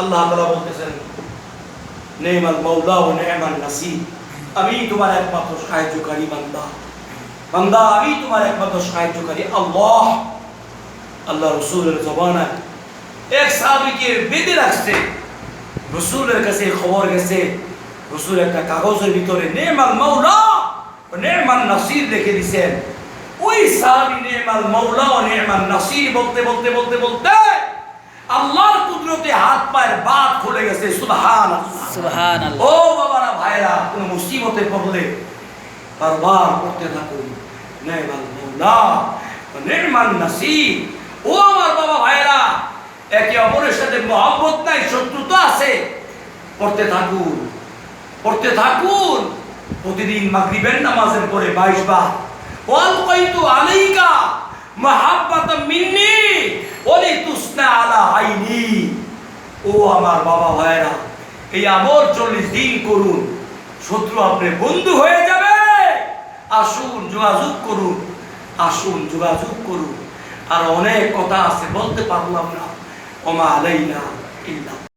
আল্লাহ তাআলা বলতেছেন নেমাল মৌলা ও নেমাল নাসির, আমি তোমার একমাত্র সাহায্যকারী বান্দা। বান্দা, আমি তোমার একমাত্র সাহায্যকারী আল্লাহ। আল্লাহ রসুলের জবানায় এক সাহাবিকে বেঁধে রাখছে, রসুলের কাছে খবর গেছে, রসুল একটা কাগজের ভিতরে নেমাল মৌলা ও নেমাল নাসির লিখে দিছেন। ওই সাহাবি নেমাল মৌলা ও নেমাল নাসির বলতে বলতে বলতে বলতে আল্লাহর কুদরতে হাত পায়ের বাদ খুলে গেছে সুবহান সুবহান ও বাবারা ভাইরা কোন মুসিবতে পড়লে বারবার করতে থাকুন। নেমাল মৌলা নেমাল নাসির। ও আমার বাবা ভাইরা একে অপরের সাথে মহব্বত নাই শত্রুতা আছে। পড়তে থাকুন পড়তে থাকুন। প্রতিদিন মাগরিবের নামাজের পরে বাইশ বার ওয়াল কইতু আলাইকা মিন্নি ওলি তুসনা আলা ও আমার বাবা ভাইয়েরা, এই আমর চল্লিশ দিন করুন। শত্রু আপনার বন্ধু হয়ে যাবে। আসুন, যোগাযোগ করুন, আসুন, যোগাযোগ করুন। আর অনেক কথা আছে, বলতে পারলাম না। ওমা আলাইনা ইল্লা